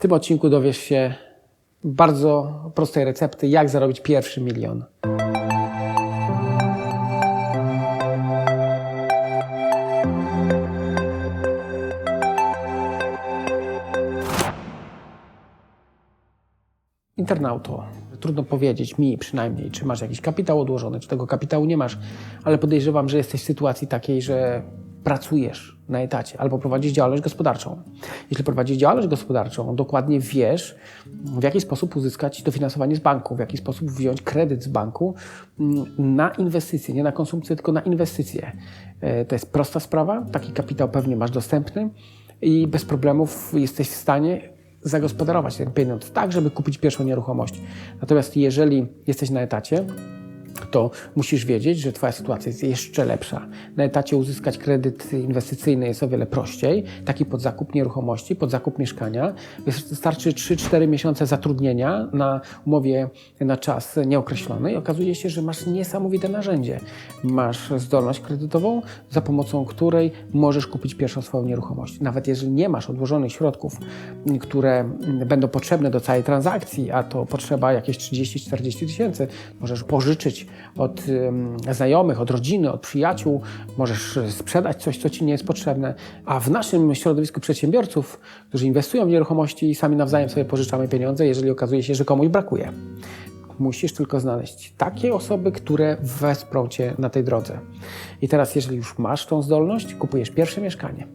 tym odcinku dowiesz się bardzo prostej recepty, jak zarobić pierwszy milion. Internauto, trudno powiedzieć, mi przynajmniej, czy masz jakiś kapitał odłożony, czy tego kapitału nie masz, ale podejrzewam, że jesteś w sytuacji takiej, że pracujesz na etacie albo prowadzisz działalność gospodarczą. Jeśli prowadzisz działalność gospodarczą, dokładnie wiesz, w jaki sposób uzyskać dofinansowanie z banku, w jaki sposób wziąć kredyt z banku mm, na inwestycje, nie na konsumpcję, tylko na inwestycje. E, To jest prosta sprawa, taki kapitał pewnie masz dostępny i bez problemów jesteś w stanie zagospodarować ten pieniądz tak, żeby kupić pierwszą nieruchomość. Natomiast jeżeli jesteś na etacie, to musisz wiedzieć, że Twoja sytuacja jest jeszcze lepsza. Na etacie uzyskać kredyt inwestycyjny jest o wiele prościej, taki pod zakup nieruchomości, pod zakup mieszkania. Wystarczy 3-4 miesiące zatrudnienia na umowie na czas nieokreślony i okazuje się, że masz niesamowite narzędzie. Masz zdolność kredytową, za pomocą której możesz kupić pierwszą swoją nieruchomość. Nawet jeżeli nie masz odłożonych środków, które będą potrzebne do całej transakcji, a to potrzeba jakieś 30-40 tysięcy, możesz pożyczyć od znajomych, od rodziny, od przyjaciół, możesz sprzedać coś, co ci nie jest potrzebne. A w naszym środowisku przedsiębiorców, którzy inwestują w nieruchomości, sami nawzajem sobie pożyczamy pieniądze, jeżeli okazuje się, że komuś brakuje. Musisz tylko znaleźć takie osoby, które wesprą Cię na tej drodze. I teraz, jeżeli już masz tą zdolność, kupujesz pierwsze mieszkanie.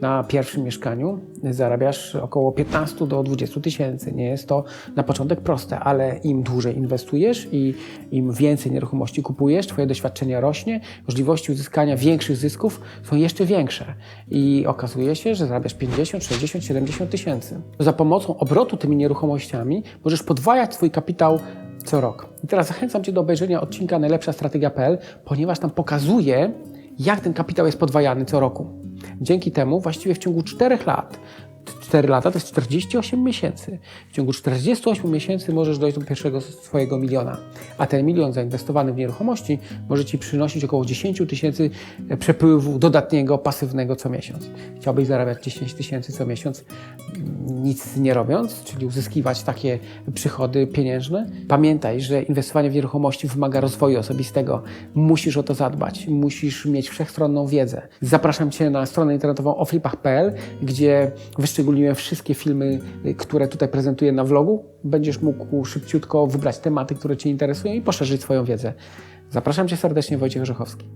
Na pierwszym mieszkaniu zarabiasz około 15 do 20 tysięcy. Nie jest to na początek proste, ale im dłużej inwestujesz i im więcej nieruchomości kupujesz, Twoje doświadczenie rośnie, możliwości uzyskania większych zysków są jeszcze większe. I okazuje się, że zarabiasz 50, 60, 70 tysięcy. Za pomocą obrotu tymi nieruchomościami możesz podwajać swój kapitał co rok. I teraz zachęcam Cię do obejrzenia odcinka najlepsza strategia.pl, ponieważ tam pokazuję, jak ten kapitał jest podwajany co roku. Dzięki temu właściwie w ciągu 4 lat, 4 lata to jest 48 miesięcy, w ciągu 48 miesięcy możesz dojść do pierwszego swojego miliona, a ten milion zainwestowany w nieruchomości może Ci przynosić około 10 tysięcy przepływu dodatniego, pasywnego co miesiąc. Chciałbyś zarabiać 10 tysięcy co miesiąc, nic nie robiąc, czyli uzyskiwać takie przychody pieniężne. Pamiętaj, że inwestowanie w nieruchomości wymaga rozwoju osobistego. Musisz o to zadbać, musisz mieć wszechstronną wiedzę. Zapraszam Cię na stronę internetową oflipach.pl, gdzie wyszczególniłem wszystkie filmy, które tutaj prezentuję na vlogu. Będziesz mógł szybciutko wybrać tematy, które Cię interesują i poszerzyć swoją wiedzę. Zapraszam Cię serdecznie, Wojciech Orzechowski.